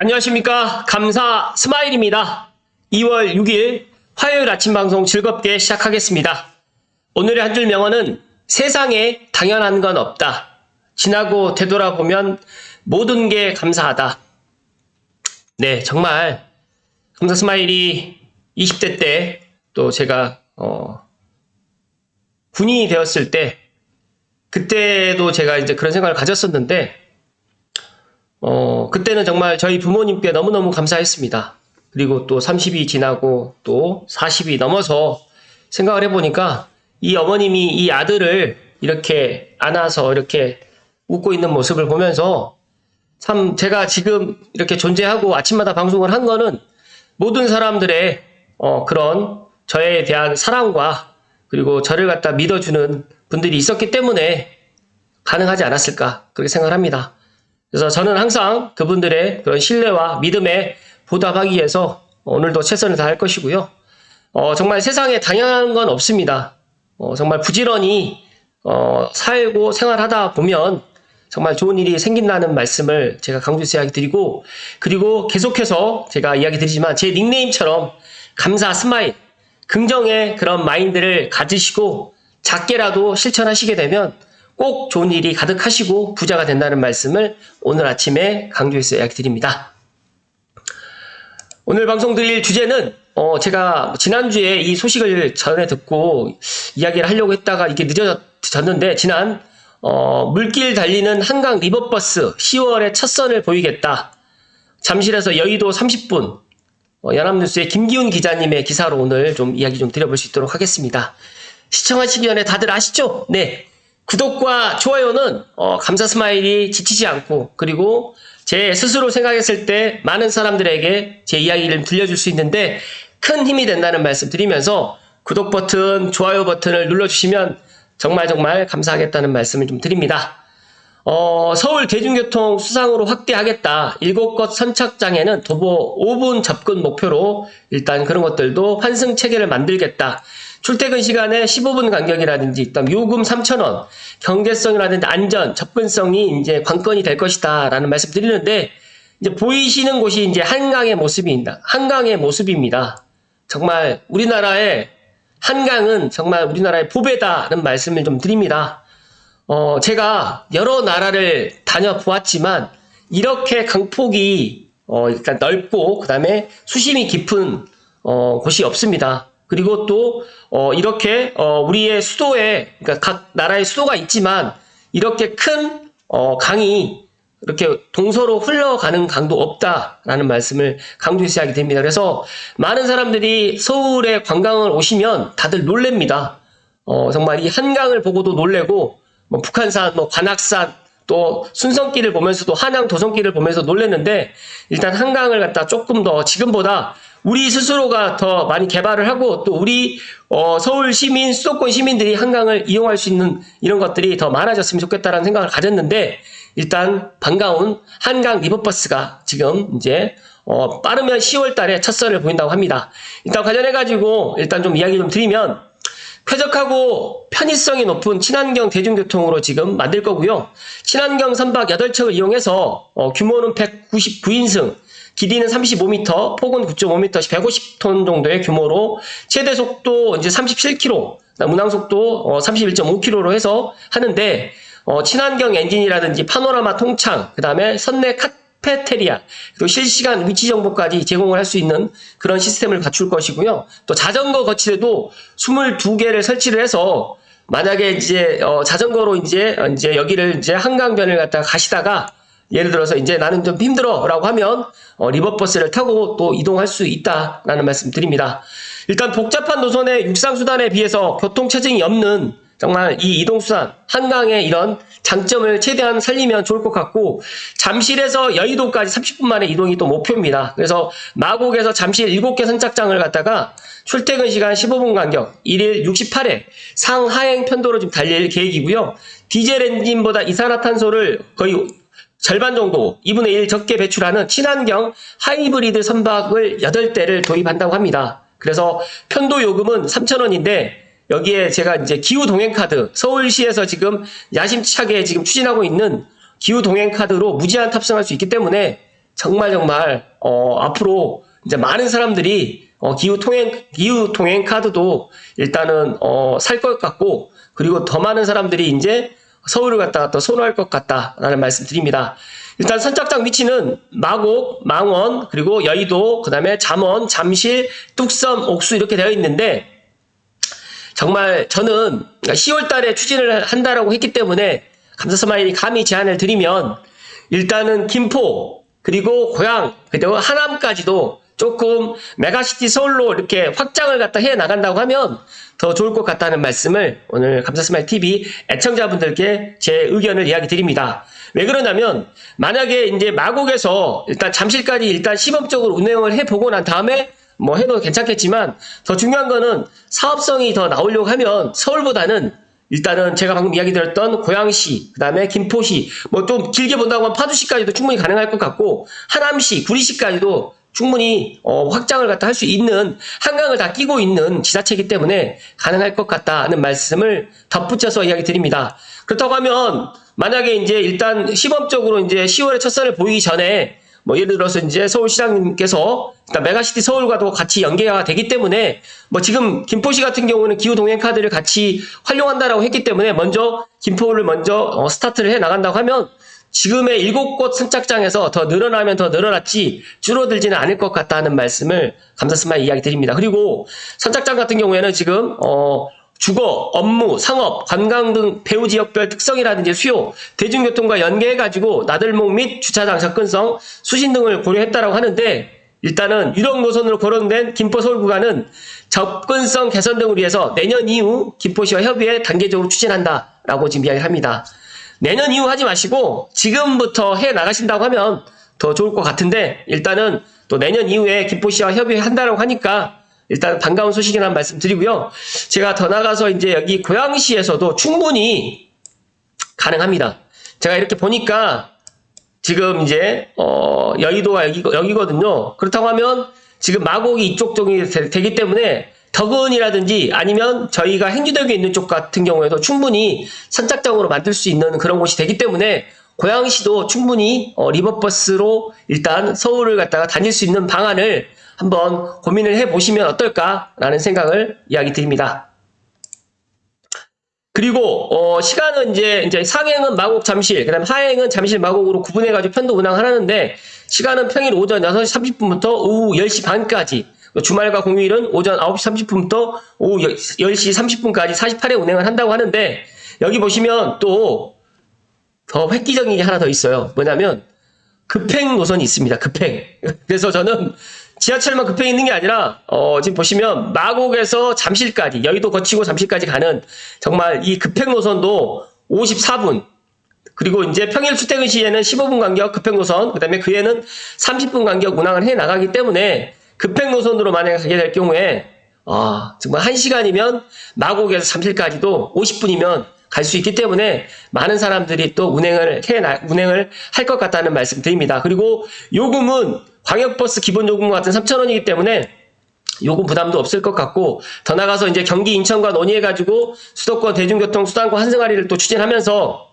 안녕하십니까. 감사 스마일입니다. 2월 6일 화요일 아침 방송 즐겁게 시작하겠습니다. 오늘의 한 줄 명언은 세상에 당연한 건 없다. 지나고 되돌아보면 모든 게 감사하다. 네, 정말 감사 스마일이 20대 때 또 제가 어, 군인이 되었을 때 그때도 제가 이제 그런 생각을 가졌었는데 어, 그때는 정말 저희 부모님께 너무너무 감사했습니다. 그리고 또 30이 지나고 또 40이 넘어서 생각을 해보니까 이 어머님이 이 아들을 이렇게 안아서 이렇게 웃고 있는 모습을 보면서 참 제가 지금 이렇게 존재하고 아침마다 방송을 한 거는 모든 사람들의 어, 그런 저에 대한 사랑과 그리고 저를 갖다 믿어주는 분들이 있었기 때문에 가능하지 않았을까 그렇게 생각을 합니다. 그래서 저는 항상 그분들의 그런 신뢰와 믿음에 보답하기 위해서 오늘도 최선을 다할 것이고요. 어, 정말 세상에 당연한 건 없습니다. 어, 정말 부지런히 어, 살고 생활하다 보면 정말 좋은 일이 생긴다는 말씀을 제가 강조해서 이야기 드리고 그리고 계속해서 제가 이야기 드리지만 제 닉네임처럼 감사 스마일 긍정의 그런 마인드를 가지시고 작게라도 실천하시게 되면 꼭 좋은 일이 가득하시고 부자가 된다는 말씀을 오늘 아침에 강조해서 이야기 드립니다. 오늘 방송 드릴 주제는 어, 제가 지난주에 이 소식을 전에 듣고 이야기를 하려고 했다가 이게 늦어졌는데 지난 어, 물길 달리는 한강 리버버스 10월에 첫 선을 보이겠다. 잠실에서 여의도 30분 어, 연합뉴스의 김기훈 기자님의 기사로 오늘 좀 이야기 좀 드려볼 수 있도록 하겠습니다. 시청하시기 전에 다들 아시죠? 네. 구독과 좋아요는 어, 감사 스마일이 지치지 않고 그리고 제 스스로 생각했을 때 많은 사람들에게 제 이야기를 들려줄 수 있는데 큰 힘이 된다는 말씀 드리면서 구독 버튼, 좋아요 버튼을 눌러주시면 정말 정말 감사하겠다는 말씀을 좀 드립니다. 어, 서울 대중교통 수상으로 확대하겠다. 일곱 곳 선착장에는 도보 5분 접근 목표로 일단 그런 것들도 환승 체계를 만들겠다. 출퇴근 시간에 15분 간격이라든지 일단 요금 3,000원, 경제성이라든지 안전, 접근성이 이제 관건이 될 것이다. 라는 말씀 드리는데, 이제 보이시는 곳이 이제 한강의 모습입니다. 한강의 모습입니다. 정말 우리나라의 한강은 정말 우리나라의 보배다는 말씀을 좀 드립니다. 어, 제가 여러 나라를 다녀보았지만, 이렇게 강폭이, 어, 일단 넓고, 그 다음에 수심이 깊은, 어, 곳이 없습니다. 그리고 또, 어, 이렇게, 어, 우리의 수도에, 그러니까 각 나라의 수도가 있지만, 이렇게 큰, 어, 강이 이렇게 동서로 흘러가는 강도 없다라는 말씀을 강조해서 하게 됩니다. 그래서 많은 사람들이 서울에 관광을 오시면 다들 놀랍니다. 어, 정말 이 한강을 보고도 놀래고, 뭐 북한산, 뭐 관악산, 또 순성길을 보면서도 한양 도성길을 보면서 놀랬는데 일단 한강을 갖다 조금 더 지금보다 우리 스스로가 더 많이 개발을 하고 또 우리 어, 서울 시민 수도권 시민들이 한강을 이용할 수 있는 이런 것들이 더 많아졌으면 좋겠다라는 생각을 가졌는데 일단 반가운 한강 리버버스가 지금 이제 어, 빠르면 10월 달에 첫 선을 보인다고 합니다. 일단 관련해 가지고 일단 좀 이야기 좀 드리면 쾌적하고 편의성이 높은 친환경 대중교통으로 지금 만들 거고요. 친환경 선박 8척을 이용해서 어, 규모는 199인승, 길이는 35m, 폭은 9.5m, 150톤 정도의 규모로 최대 속도 이제 37km, 운항 속도 어, 31.5km로 해서 하는데 어, 친환경 엔진이라든지 파노라마 통창, 그 다음에 선내 카페테리아, 그리고 실시간 위치 정보까지 제공을 할 수 있는 그런 시스템을 갖출 것이고요. 또 자전거 거치대도 22개를 설치를 해서 만약에 이제 어, 자전거로 이제 어, 이제 여기를 이제 한강변을 갖다가 가시다가 예를 들어서 이제 나는 좀 힘들어라고 하면 어, 리버버스를 타고 또 이동할 수 있다라는 말씀 드립니다. 일단 복잡한 노선의 육상 수단에 비해서 교통 체증이 없는 정말 이 이동 수단 한강의 이런 장점을 최대한 살리면 좋을 것 같고 잠실에서 여의도까지 30분 만에 이동이 또 목표입니다. 그래서 마곡에서 잠실 7개 선착장을 갖다가 출퇴근 시간 15분 간격 1일 68회 상하행 편도로 좀 달릴 계획이고요. 디젤 엔진보다 이산화탄소를 거의 절반 정도 2분의 1 적게 배출하는 친환경 하이브리드 선박을 8대를 도입한다고 합니다. 그래서 편도 요금은 3,000원인데 여기에 제가 이제 기후 동행 카드 서울시에서 지금 야심차게 지금 추진하고 있는 기후 동행 카드로 무제한 탑승할 수 있기 때문에 정말 정말 어, 앞으로 이제 많은 사람들이 어, 기후 통행 기후 통행 카드도 일단은 어, 살 것 같고 그리고 더 많은 사람들이 이제 서울을 갔다가 또 선호할 것 같다라는 말씀 드립니다. 일단 선착장 위치는 마곡, 망원, 그리고 여의도, 그 다음에 잠원, 잠실, 뚝섬, 옥수 이렇게 되어 있는데 정말 저는 10월 달에 추진을 한다라고 했기 때문에 감사 스마일이 감히 제안을 드리면 일단은 김포 그리고 고양 그리고 하남까지도 조금 메가시티 서울로 이렇게 확장을 갖다 해 나간다고 하면 더 좋을 것 같다는 말씀을 오늘 감사스마일 TV 애청자분들께 제 의견을 이야기 드립니다. 왜 그러냐면 만약에 이제 마곡에서 일단 잠실까지 일단 시범적으로 운행을 해보고 난 다음에 뭐 해도 괜찮겠지만 더 중요한 거는 사업성이 더 나오려고 하면 서울보다는 일단은 제가 방금 이야기 드렸던 고양시, 그 다음에 김포시, 뭐 좀 길게 본다고 하면 파주시까지도 충분히 가능할 것 같고, 하남시, 구리시까지도 충분히 어, 확장을 갖다 할 수 있는 한강을 다 끼고 있는 지자체이기 때문에 가능할 것 같다는 말씀을 덧붙여서 이야기 드립니다. 그렇다고 하면 만약에 이제 일단 시범적으로 이제 10월에 첫 선을 보이기 전에 뭐 예를 들어서 이제 서울시장님께서 일단 메가시티 서울과도 같이 연계가 되기 때문에 뭐 지금 김포시 같은 경우는 기후 동행 카드를 같이 활용한다라고 했기 때문에 먼저 김포를 먼저 어, 스타트를 해 나간다고 하면 지금의 일곱 곳 선착장에서 더 늘어나면 더 늘어났지 줄어들지는 않을 것 같다는 말씀을 감사스마일 이야기 드립니다. 그리고 선착장 같은 경우에는 지금 어 주거, 업무, 상업, 관광 등 배후 지역별 특성이라든지 수요, 대중교통과 연계해가지고 나들목 및 주차장 접근성, 수신 등을 고려했다라고 하는데 일단은 유령 노선으로 거론된 김포 서울 구간은 접근성 개선 등을 위해서 내년 이후 김포시와 협의해 단계적으로 추진한다라고 지금 이야기를 합니다. 내년 이후 하지 마시고 지금부터 해 나가신다고 하면 더 좋을 것 같은데 일단은 또 내년 이후에 김포시와 협의한다라고 하니까 일단 반가운 소식이라는 말씀 드리고요. 제가 더 나가서 이제 여기 고양시에서도 충분히 가능합니다. 제가 이렇게 보니까 지금 이제 어 여의도가 여기 여기거든요. 그렇다고 하면 지금 마곡이 이쪽 쪽이 되- 되기 때문에 덕은이라든지 아니면 저희가 행주역에 있는 쪽 같은 경우에도 충분히 선착장으로 만들 수 있는 그런 곳이 되기 때문에 고양시도 충분히 어, 리버버스로 일단 서울을 갔다가 다닐 수 있는 방안을 한번 고민을 해 보시면 어떨까라는 생각을 이야기 드립니다. 그리고 어, 시간은 이제 이제 상행은 마곡 잠실, 그다음 하행은 잠실 마곡으로 구분해 가지고 편도 운항하는데 시간은 평일 오전 6시 30분부터 오후 10시 반까지 주말과 공휴일은 오전 9시 30분부터 오후 10시 30분까지 48회 운행을 한다고 하는데 여기 보시면 또 더 획기적인 게 하나 더 있어요. 뭐냐면 급행 노선이 있습니다. 급행. 그래서 저는 지하철만 급행 있는 게 아니라 어, 지금 보시면 마곡에서 잠실까지 여의도 거치고 잠실까지 가는 정말 이 급행 노선도 54분 그리고 이제 평일 출퇴근 시에는 15분 간격 급행 노선 그다음에 그에는 30분 간격 운항을 해 나가기 때문에 급행 노선으로 만약에 가게 될 경우에 아 정말 1시간이면 마곡에서 잠실까지도 50분이면 갈 수 있기 때문에 많은 사람들이 또 운행을 해 나, 운행을 할 것 같다는 말씀 드립니다. 그리고 요금은 광역버스 기본 요금 같은 3,000원이기 때문에 요금 부담도 없을 것 같고 더 나가서 이제 경기 인천과 논의해 가지고 수도권 대중교통 수단권 환승할인을 또 추진하면서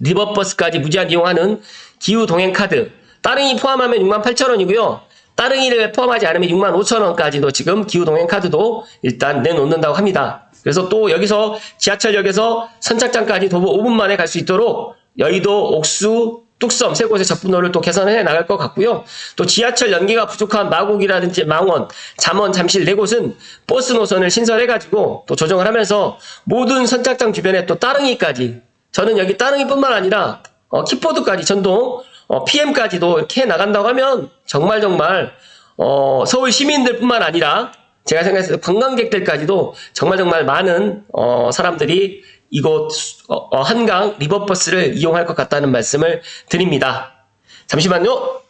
리버버스까지 무제한 이용하는 기후 동행 카드 따릉이 포함하면 68,000원이고요. 따릉이를 포함하지 않으면 65,000원까지도 지금 기후 동행 카드도 일단 내놓는다고 합니다. 그래서 또 여기서 지하철역에서 선착장까지 도보 5분 만에 갈 수 있도록 여의도, 옥수, 뚝섬 세 곳의 접근로를 또 개선해 나갈 것 같고요. 또 지하철 연계가 부족한 마곡이라든지 망원, 잠원, 잠실 네 곳은 버스 노선을 신설해가지고 또 조정을 하면서 모든 선착장 주변에 또 따릉이까지 저는 여기 따릉이뿐만 아니라 어, 키포드까지 전동 어, PM까지도 이렇게 해 나간다고 하면 정말 정말 어, 서울 시민들뿐만 아니라 제가 생각했을 때 관광객들까지도 정말 정말 많은 어, 사람들이 이곳 수- 어, 어, 한강 리버버스를 이용할 것 같다는 말씀을 드립니다. 잠시만요.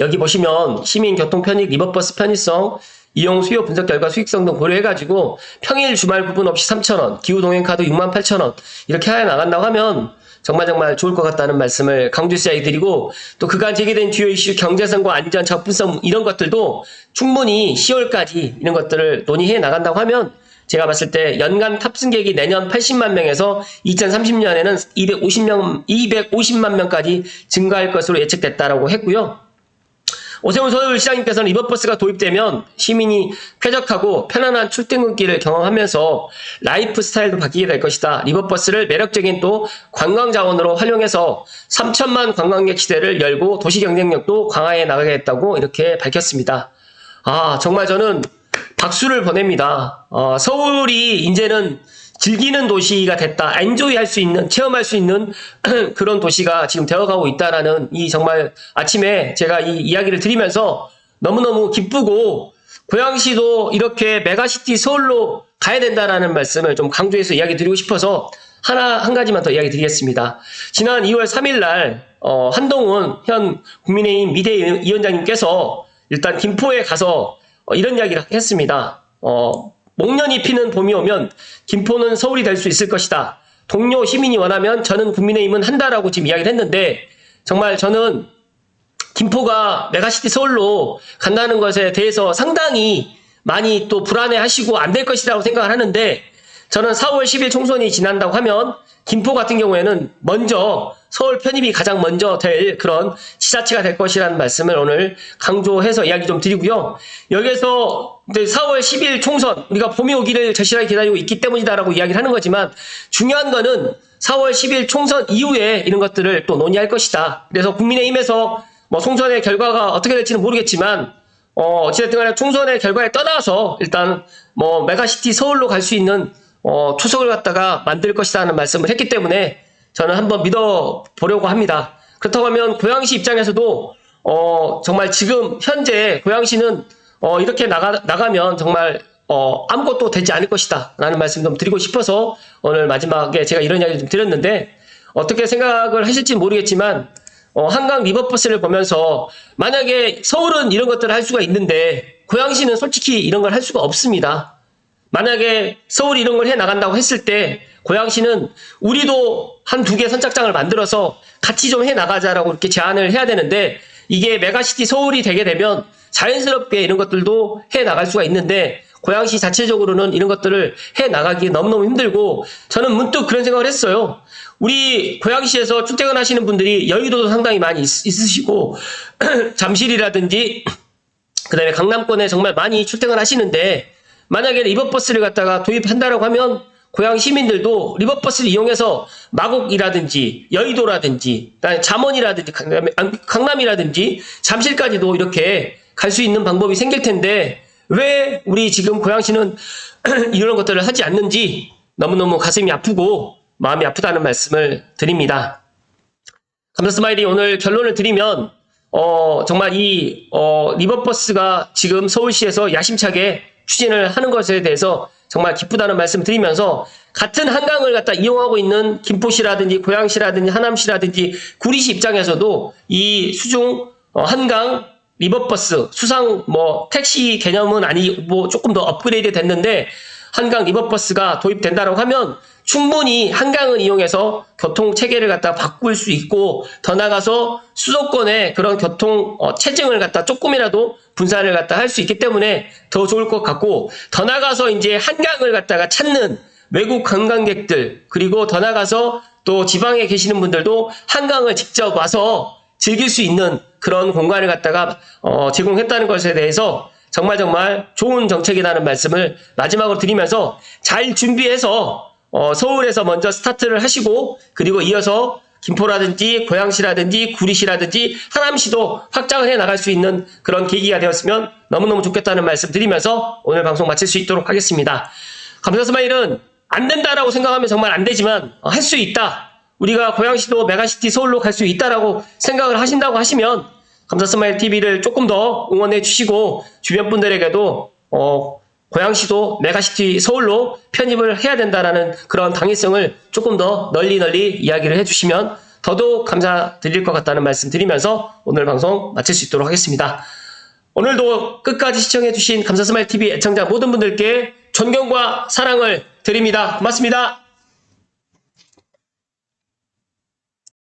여기 보시면 시민 교통 편익 리버버스 편의성 이용 수요 분석 결과 수익성 등 고려해가지고 평일 주말 구분 없이 3,000원, 기후 동행 카드 68,000원 이렇게 하여 나간다고 하면 정말 정말 좋을 것 같다는 말씀을 강조시하게 드리고 또 그간 제기된 주요 이슈 경제성과 안전, 접근성 이런 것들도 충분히 10월까지 이런 것들을 논의해 나간다고 하면 제가 봤을 때 연간 탑승객이 내년 80만 명에서 2030년에는 250명, 250만 명까지 증가할 것으로 예측됐다라고 했고요. 오세훈 서울시장님께서는 이번 버스가 도입되면 시민이 쾌적하고 편안한 출퇴근길을 경험하면서 라이프 스타일도 바뀌게 될 것이다. 리버버스를 매력적인 또 관광 자원으로 활용해서 3천만 관광객 시대를 열고 도시 경쟁력도 강화해 나가겠다고 이렇게 밝혔습니다. 아, 정말 저는 박수를 보냅니다. 어, 서울이 이제는 즐기는 도시가 됐다. 엔조이 할 수 있는, 체험할 수 있는 그런 도시가 지금 되어가고 있다라는 이 정말 아침에 제가 이 이야기를 드리면서 너무너무 기쁘고 고양시도 이렇게 메가시티 서울로 가야 된다라는 말씀을 좀 강조해서 이야기 드리고 싶어서 하나, 한 가지만 더 이야기 드리겠습니다. 지난 2월 3일 날, 어, 한동훈 현 국민의힘 미대위원장님께서 일단 김포에 가서 어, 이런 이야기를 했습니다. 어, 목련이 피는 봄이 오면 김포는 서울이 될 수 있을 것이다. 동료 시민이 원하면 저는 국민의힘은 한다라고 지금 이야기를 했는데 정말 저는 김포가 메가시티 서울로 간다는 것에 대해서 상당히 많이 또 불안해 하시고 안 될 것이라고 생각을 하는데 저는 4월 10일 총선이 지난다고 하면 김포 같은 경우에는 먼저 서울 편입이 가장 먼저 될 그런 지자체가 될 것이라는 말씀을 오늘 강조해서 이야기 좀 드리고요. 여기에서 이제 4월 10일 총선 우리가 봄이 오기를 절실하게 기다리고 있기 때문이다라고 이야기를 하는 거지만 중요한 거는 4월 10일 총선 이후에 이런 것들을 또 논의할 것이다. 그래서 국민의힘에서 뭐 총선의 결과가 어떻게 될지는 모르겠지만 어, 어찌됐든 간에 총선의 결과에 떠나서 일단 뭐 메가시티 서울로 갈 수 있는 어, 초석을 갖다가 만들 것이라는 말씀을 했기 때문에 저는 한번 믿어 보려고 합니다. 그렇다고 하면 고양시 입장에서도 어, 정말 지금 현재 고양시는 어, 이렇게 나가, 나가면 정말 어, 아무것도 되지 않을 것이다 라는 말씀 좀 드리고 싶어서 오늘 마지막에 제가 이런 이야기 좀 드렸는데 어떻게 생각을 하실지 모르겠지만 어, 한강 리버버스를 보면서 만약에 서울은 이런 것들을 할 수가 있는데 고양시는 솔직히 이런 걸 할 수가 없습니다. 만약에 서울이 이런 걸 해 나간다고 했을 때 고양시는 우리도 한 두 개 선착장을 만들어서 같이 좀 해 나가자라고 이렇게 제안을 해야 되는데 이게 메가시티 서울이 되게 되면 자연스럽게 이런 것들도 해 나갈 수가 있는데 고양시 자체적으로는 이런 것들을 해 나가기 너무너무 힘들고 저는 문득 그런 생각을 했어요. 우리 고양시에서 출퇴근하시는 분들이 여의도도 상당히 많이 있, 있으시고 잠실이라든지 그다음에 강남권에 정말 많이 출퇴근하시는데 만약에 리버버스를 갖다가 도입한다라고 하면 고양 시민들도 리버버스를 이용해서 마곡이라든지 여의도라든지 잠원이라든지 강남- 강남 이라든지 잠실까지도 이렇게 갈 수 있는 방법이 생길 텐데 왜 우리 지금 고양시는 이런 것들을 하지 않는지 너무너무 가슴이 아프고 마음이 아프다는 말씀을 드립니다. 감사 스마일이 오늘 결론을 드리면 어, 정말 이 어, 리버버스가 지금 서울시에서 야심차게 추진을 하는 것에 대해서 정말 기쁘다는 말씀 드리면서 같은 한강을 갖다 이용하고 있는 김포시라든지 고양시라든지 하남시라든지 구리시 입장에서도 이 수중 어, 한강 리버버스 수상 뭐 택시 개념은 아니 뭐 조금 더 업그레이드 됐는데 한강 리버버스가 도입된다고 하면 충분히 한강을 이용해서 교통 체계를 갖다 바꿀 수 있고 더 나가서 수도권의 그런 교통 어, 체증을 갖다 조금이라도 분산을 갖다 할 수 있기 때문에 더 좋을 것 같고 더 나가서 이제 한강을 갖다가 찾는 외국 관광객들 그리고 더 나가서 또 지방에 계시는 분들도 한강을 직접 와서 즐길 수 있는 그런 공간을 갖다가 어, 제공했다는 것에 대해서 정말 정말 좋은 정책이라는 말씀을 마지막으로 드리면서 잘 준비해서 어, 서울에서 먼저 스타트를 하시고 그리고 이어서 김포라든지 고양시라든지 구리시라든지 하남시도 확장을 해 나갈 수 있는 그런 계기가 되었으면 너무너무 좋겠다는 말씀 드리면서 오늘 방송 마칠 수 있도록 하겠습니다. 감사 스마일은 안 된다라고 생각하면 정말 안 되지만 어, 할수 있다. 우리가 고양시도 메가시티 서울로 갈 수 있다라고 생각을 하신다고 하시면 감사 스마일 TV를 조금 더 응원해 주시고 주변 분들에게도 어, 고양시도 메가시티 서울로 편입을 해야 된다라는 그런 당위성을 조금 더 널리 널리 이야기를 해주시면 더더욱 감사드릴 것 같다는 말씀 드리면서 오늘 방송 마칠 수 있도록 하겠습니다. 오늘도 끝까지 시청해주신 감사스마일 TV 애청자 모든 분들께 존경과 사랑을 드립니다. 고맙습니다.